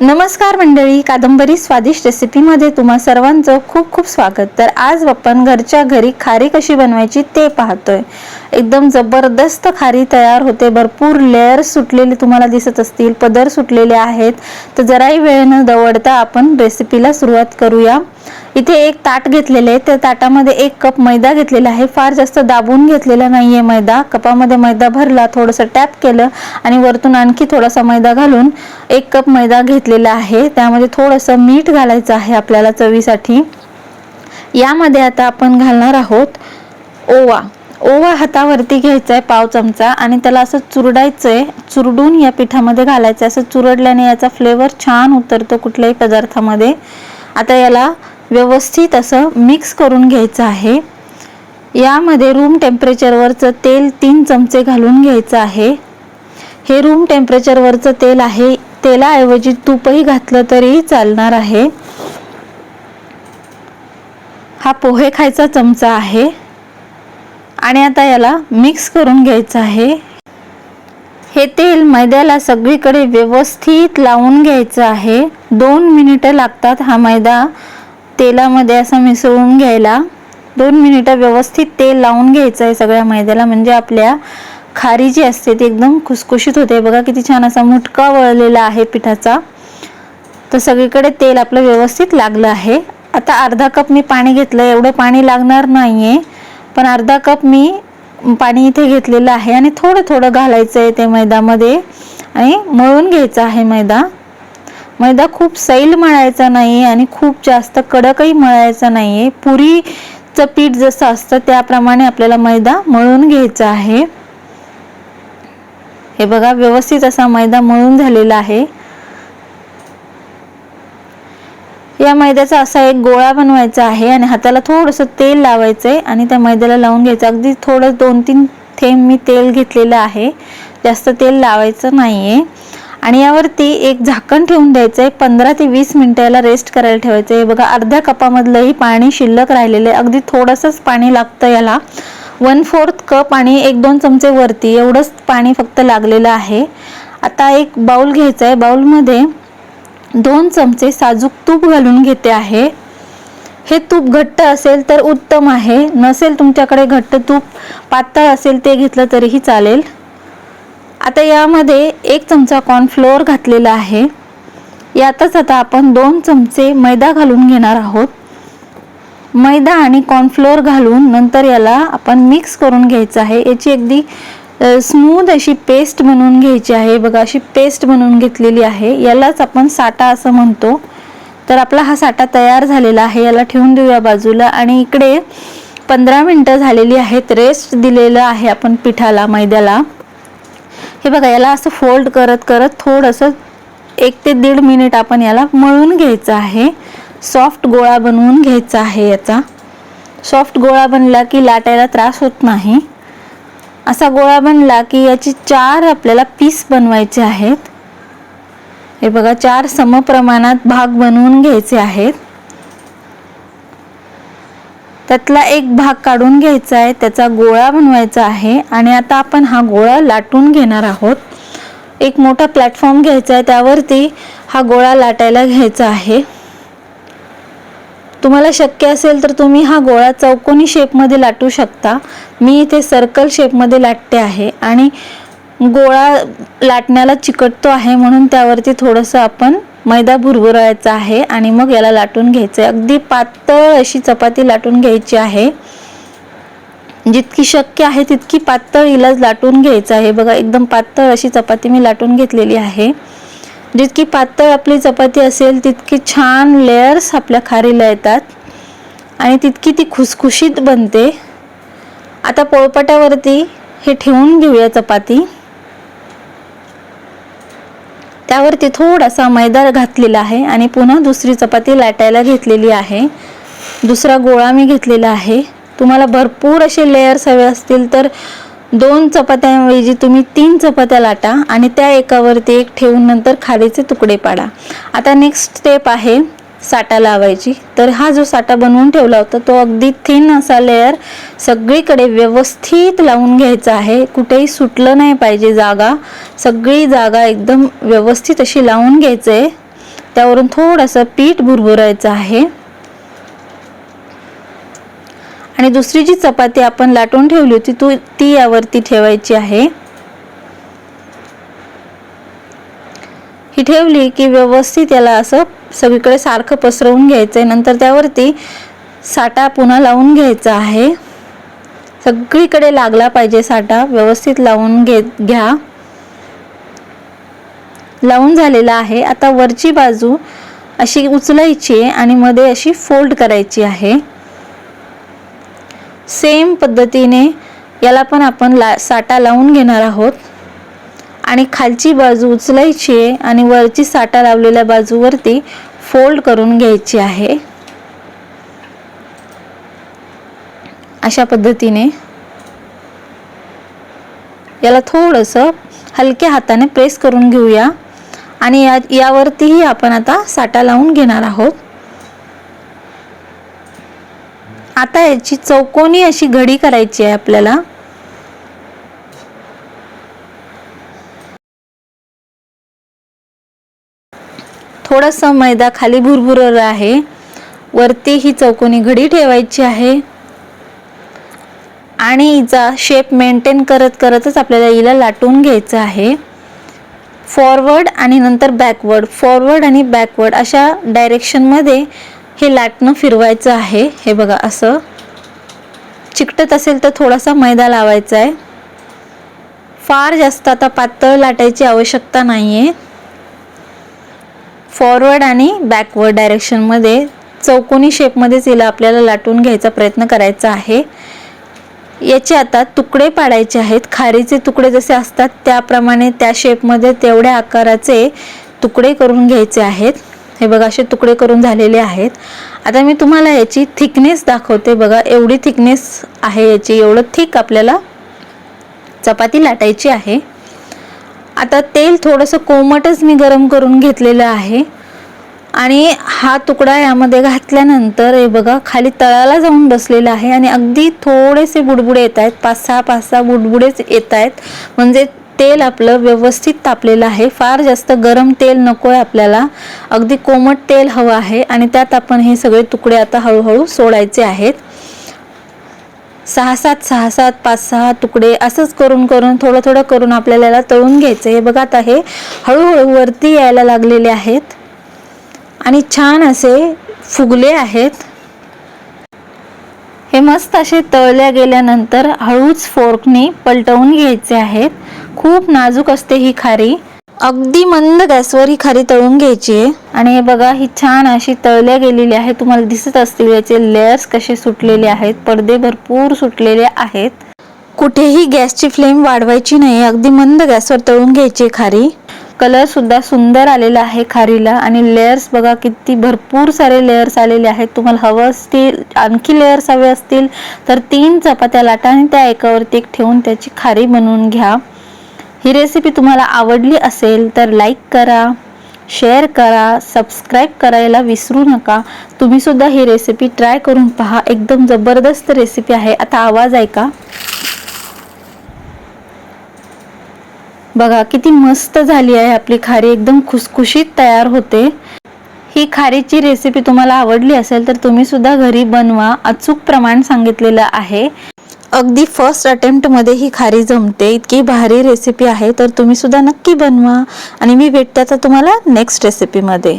नमस्कार मंडळी कादंबरी स्वादिष्ट रेसिपीमध्ये तुम्हा सर्वांचं खूप खूप स्वागत. तर आज आपण घरच्या घरी खारी कशी बनवायची ते पाहतोय. एकदम जबरदस्त खारी तयार होते. भरपूर लेअर सुटलेले तुम्हाला दिसत असतील. पदर सुटलेले आहेत. तर जराही वेळ न दवडता आपण रेसिपीला सुरुवात करूया. इथे एक ताट घेतलेले आहे. त्या ताटामध्ये एक कप मैदा घेतलेला आहे. फार जास्त दाबून घेतलेला नाहीये मैदा. कपामध्ये मैदा भरला थोडंसं टॅप केलं आणि वरतून आणखी थोडासा मैदा घालून एक कप मैदा घेतलेला आहे. त्यामध्ये थोडंसं मीठ घालायचं आहे आपल्याला चवीसाठी. यामध्ये आता आपण घालणार आहोत ओवा. ओवा हातावरती घ्यायचा आहे पाव चमचा आणि त्याला असं चुरडायचं आहे चुरडून या पिठामध्ये घालायचं आहे असं चुरडल्याने याचा फ्लेवर छान उतरतो कुठल्याही पदार्थामध्ये. आता याला व्यवस्थित असं मिक्स करून घ्यायचं आहे. यामध्ये रूम टेम्परेचरवरचं तेल तीन चमचे घालून घ्यायचं आहे. हे रूम टेम्परेचरवरचं तेल आहे. तेलाऐवजी तूपही घातलं तरी चालणार आहे. हा पोहे खायचा चमचा आहे. आणि आता याला मिक्स करून घ्यायचं आहे. हे तेल मैद्याला सगळीकडे व्यवस्थित लावून घ्यायचं आहे. दोन मिनिटं लागतात हा मैदा तेलामध्ये असं मिसळून घ्यायला. दोन मिनिटं व्यवस्थित तेल लावून घ्यायचं आहे सगळ्या मैद्याला. म्हणजे आपल्या खारी जी असते ती एकदम खुसखुशीत होते. बघा किती छान असा मुटका वळलेला आहे पिठाचा. तर सगळीकडे तेल आपलं व्यवस्थित लागलं आहे. आता अर्धा कप मी पाणी घेतलं. एवढं पाणी लागणार नाही आहे पण अर्धा कप मी पाणी इथे घेतलेलं आहे आणि थोडं थोडं घालायचं आहे ते मैदामध्ये. आणि मळून घ्यायचं आहे मैदा. मैदा खूप सैल मळायचा नाही आणि खूप जास्त कडकही मळायचा नाही आहे पुरीचं पीठ जसं असतं त्याप्रमाणे आपल्याला मैदा मळून घ्यायचा आहे. हे बघा व्यवस्थित असा मैदा मळून झालेला आहे. या मैद्याचा असा एक गोळा बनवायचा आहे आणि हाताला थोडंसं तेल लावायचं आहे आणि त्या मैद्याला लावून घ्यायचं. अगदी थोडं दोन तीन थेंब मी तेल घेतलेलं आहे. जास्त तेल लावायचं नाही आहे आणि यावरती एक झाकण ठेवून द्यायचं आहे पंधरा ते वीस मिनटं याला रेस्ट करायला ठेवायचं आहे बघा अर्ध्या कपामधलंही पाणी शिल्लक राहिलेलं आहे. अगदी थोडंसंच पाणी लागतं याला. वन फोर्थ कप आणि एक दोन चमचे वरती एवढंच पाणी फक्त लागलेलं आहे. आता एक बाउल घ्यायचं आहे बाउलमध्ये दोन चमचे साजूक तूप घालून घेते आहे. हे तूप घट्ट असेल तर उत्तम आहे. नसेल तुमच्याकडे घट्ट तूप पातळ असेल ते घेतलं तरीही चालेल. आता यामध्ये एक चमचा कॉर्नफ्लोअर घातलेला आहे. यातच आता आपण दोन चमचे मैदा घालून घेणार आहोत. मैदा आणि कॉर्नफ्लोअर घालून नंतर याला आपण मिक्स करून घ्यायचं आहे. याची अगदी स्मूथ अशी पेस्ट बनवून घ्यायची आहे. बघा अशी पेस्ट बनवून घेतलेली आहे. यालाच आपण साठा असं म्हणतो. तर आपला हा साठा तयार झालेला आहे. याला ठेवून देऊया बाजूला. आणि इकडे पंधरा मिनटं झालेली आहेत. रेस्ट दिलेलं आहे आपण पिठाला मैद्याला. हे बघा याला असं फोल्ड करत करत थोडंसं एक ते दीड मिनिट आपण याला मळून घ्यायचं आहे. सॉफ्ट गोळा बनवून घ्यायचा आहे याचा. सॉफ्ट गोळा बनला की लाटायला त्रास होत नाही. असा गोळा बनला की याची चार आपल्याला पीस बनवायचे आहेत. हे बघा चार समप्रमाणात भाग बनवून घ्यायचे आहेत. त्यातला एक भाग काढून घ्यायचा आहे त्याचा गोळा बनवायचा आहे आणि आता आपण हा गोळा लाटून घेणार आहोत. एक मोठा प्लॅटफॉर्म घ्यायचा आहे त्यावरती हा गोळा लाटायला घ्यायचा आहे. तुम्हाला शक्य असेल तर तुम्ही हा गोळा चौकोनी शेपमध्ये लाटू शकता. मी इथे सर्कल शेपमध्ये लाटते आहे आणि गोळा लाटण्याला चिकटतो आहे म्हणून त्यावरती थोडंसं आपण मैदा भुरभुरायचा आहे आणि मग याला लाटून घ्यायचं आहे अगदी पातळ अशी चपाती लाटून घ्यायची आहे. जितकी शक्य आहे तितकी पातळ इलाज लाटून घ्यायचं आहे. बघा एकदम पातळ अशी चपाती मी लाटून घेतलेली आहे. जितकी पातळ आपली चपाती असेल तितकी छान लेयर्स आपल्या खारीला येतात. आणि तितकी ती खुसखुशीत बनते. आता पोळपाटावरती हे ठेवून घेऊया चपाती. त्यावरती थोडासा मैदा घातलेला आहे आणि पुन्हा दुसरी चपाती लाटायला घेतलेली आहे. दुसरा गोळा मी घेतलेला आहे. तुम्हाला भरपूर असे लेयर्स हवे असतील तर दोन चपात्यांऐवजी तुम्ही तीन चपात्या लाटा आणि त्या एकावरती एक ठेवून नंतर खारीचे तुकडे पाडा. आता नेक्स्ट स्टेप आहे साठा लावायची. तर हा जो साठा बनवून ठेवला होता तो अगदी थिन असा लेअर सगळीकडे व्यवस्थित लावून घ्यायचा आहे. कुठेही सुटलं नाही पाहिजे जागा. सगळी जागा एकदम व्यवस्थित अशी लावून घ्यायचं. आहे त्यावरून थोडंसं पीठ भुरभुरायचं आहे. आणि दुसरी जी चपाती आपण लाटून ठेवली होती तू ती यावरती ठेवायची आहे. ही ठेवली की व्यवस्थित याला असं सगळीकडे सारखं पसरवून घ्यायचं आहे नंतर त्यावरती साठा पुन्हा लावून घ्यायचा आहे. सगळीकडे लागला पाहिजे साठा. व्यवस्थित लावून घे घ्या. लावून झालेला आहे. आता वरची बाजू अशी उचलायची आहे आणि मध्ये अशी फोल्ड करायची आहे. सेम पद्धतीने याला पण आपण ला साठा लावून घेणार आहोत. आणि खालची बाजू उचलायची आहे आणि वरची साठा लावलेल्या बाजूवरती फोल्ड करून घ्यायची आहे. अशा पद्धतीने याला थोडंसं हलक्या हाताने प्रेस करून घेऊया. आणि या यावरतीही आपण आता साठा लावून घेणार आहोत. आता याची चौकोनी अशी घडी करायची आहे आपल्याला? थोडासा मैदा खाली भुरभुरर आहे. वरती ही चौकोनी घडी ठेवायची आहे. आणि हिचा शेप मेंटेन करत करतच आपल्याला हिला लाटून घ्यायचं आहे. फॉरवर्ड आणि नंतर बॅकवर्ड फॉरवर्ड आणि बॅकवर्ड अशा डायरेक्शनमध्ये हे लाटणं फिरवायचं आहे. हे बघा असं चिकटत असेल तर थोडासा मैदा लावायचा आहे. फार जास्त आता पातळ लाटायची आवश्यकता नाही आहे फॉरवर्ड आणि बॅकवर्ड डायरेक्शनमध्ये चौकोनी शेपमध्येच हिला आपल्याला लाटून घ्यायचा प्रयत्न करायचा आहे. याचे आता तुकडे पाडायचे आहेत. खारीचे तुकडे जसे असतात त्याप्रमाणे त्या शेपमध्ये तेवढ्या आकाराचे तुकडे करून घ्यायचे आहेत. हे बघा असे तुकडे करून झालेले आहेत. आता मी तुम्हाला याची थिकनेस दाखवते बघा. एवढी थिकनेस आहे याची एवढं थिक आपल्याला चपाती लाटायची आहे. आता तेल थोडंसं कोमटच मी गरम करून घेतलेलं आहे. आणि हा तुकडा यामध्ये घातल्यानंतर हे बघा खाली तळाला जाऊन बसलेला आहे. आणि अगदी थोडेसे बुडबुडे येत आहेत. पाच सहा पाच सहा बुडबुडेच येत आहेत. म्हणजे तेल आपलं व्यवस्थित तापलेलं आहे. फार जास्त गरम तेल नको आहे आपल्याला. अगदी कोमट तेल हवं आहे आणि त्यात आपण हे सगळे तुकडे आता हळूहळू सोडायचे आहेत. सहा सात सहा सात पाच सहा तुकडे असंच करून करून थोडं थोडं करून आपल्याला याला तळून घ्यायचं. हे बघा आता हे हळूहळू वरती यायला लागलेले आहेत. आणि छान असे फुगले आहेत. हे मस्त असे तळल्या गेल्यानंतर हळूच फोर्कने पलटवून घ्यायचे आहेत. खूप नाजूक असते ही खारी. अगदी मंद गॅसवर ही खारी तळून घ्यायची आहे. आणि हे बघा ही छान अशी तळल्या गेलेली आहे. तुम्हाला दिसत असतील याचे लेयर्स कसे सुटलेले आहेत. पडदे भरपूर सुटलेले आहेत. कुठेही गॅसची फ्लेम वाढवायची नाही. अगदी मंद गॅसवर तळून घ्यायची खारी. कलर सुद्धा सुंदर आलेला आहे खारीला. आणि लेयर्स बघा किती भरपूर सारे लेयर्स आलेले आहेत. तुम्हाला हवं असतील आणखी लेयर्स हवे असतील तर तीन चपात्या लाटा आणि त्या एकावरती एक ठेवून त्याची खारी बनवून घ्या. ही रेसिपी तुम्हाला आवडली असेल तर लाईक करा शेअर करा सबस्क्राईब करायला विसरू नका. तुम्हीसुद्धा ही रेसिपी ट्राय करून पहा. एकदम जबरदस्त रेसिपी आहे. आता आवाज ऐका. बघा किती मस्त झाली आहे आपली खारी. एकदम खुसखुशीत तयार होते. ही खारीची रेसिपी तुम्हाला आवडली असेल तर तुम्ही सुद्धा घरी बनवा. अचूक प्रमाण सांगितलेलं आहे. अगदी फर्स्ट अटेम्प्टमध्ये ही खारी जमते. इतकी भारी रेसिपी आहे तर तुम्ही सुद्धा नक्की बनवा. आणि मी भेटते आता तुम्हाला नेक्स्ट रेसिपीमध्ये